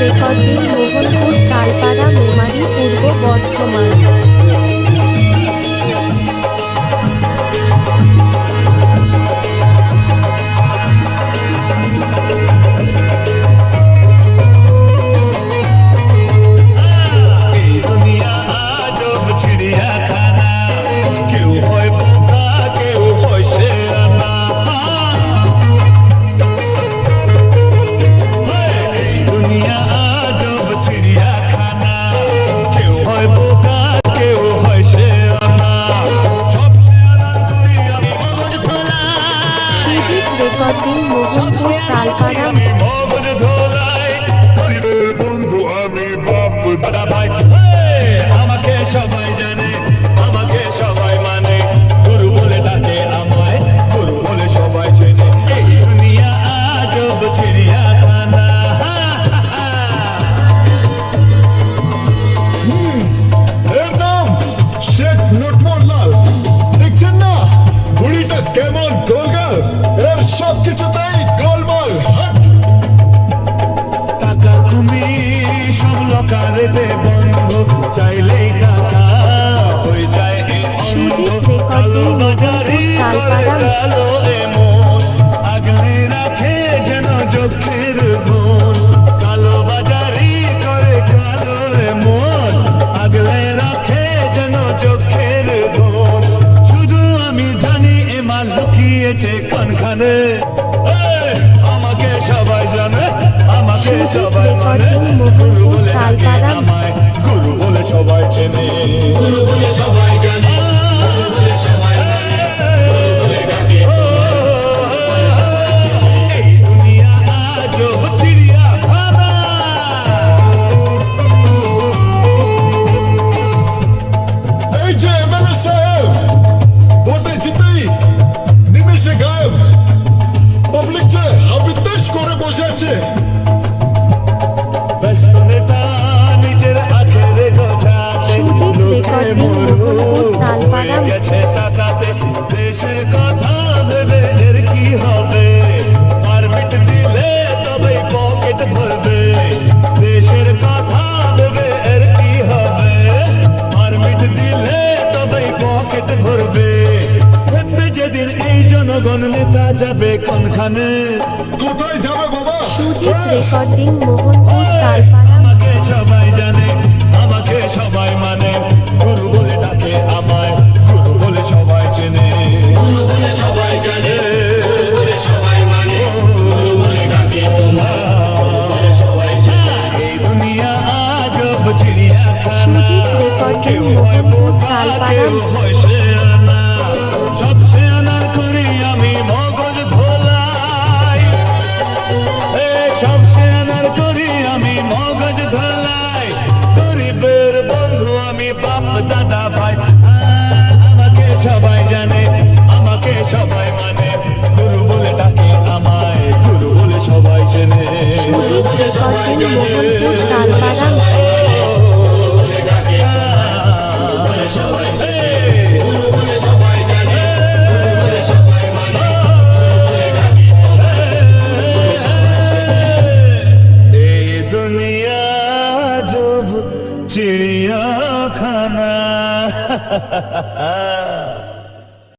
Recording Mohanpur তালপাড়া Memari পূর্ব Bardhaman. Recording Mohanpur তালপাড়া। বন্ধু আমি বাপ আমাকে সবাই সব লোকারেতে বন্ধ চাইলেই টাকা হয়ে যায় এ সুজিত রেকর্ডিং কালো তালপাড়া। কালো এ মন। আগলে রাখে যেন চোখের গুণ কালো বাজারি করে কালো এ মন আগলে রাখে যেন চোখের গুণ শুধু আমি জানি এ মাল লুকিয়েছে কোনখানে। আমাকে সবাই জানে আমাকে সবাই মানে। গুরু বলে ডাকে জনগণ নেতা যাবে কোনখানে? কোথায় যাবে বাবা? সুজিত রেকর্ডিং মোহনপুর তালপাড়া। আমাকে সবাই জানে আমাকে সবাই মানে। গুরু বলে ডাকে আমায় গুরু বলে সবাই চেনে। গুরু বলে সবাই জানে গুরু বলে সবাই মানে। আমি বাপ দাদা ভাই। আমাকে সবাই জানে আমাকে সবাই মানে। গুরু বলে ডাকে আমায় গুরু বলে সবাই চেনে। সুজিত রেকর্ডিং মোহনপুর তালপাড়া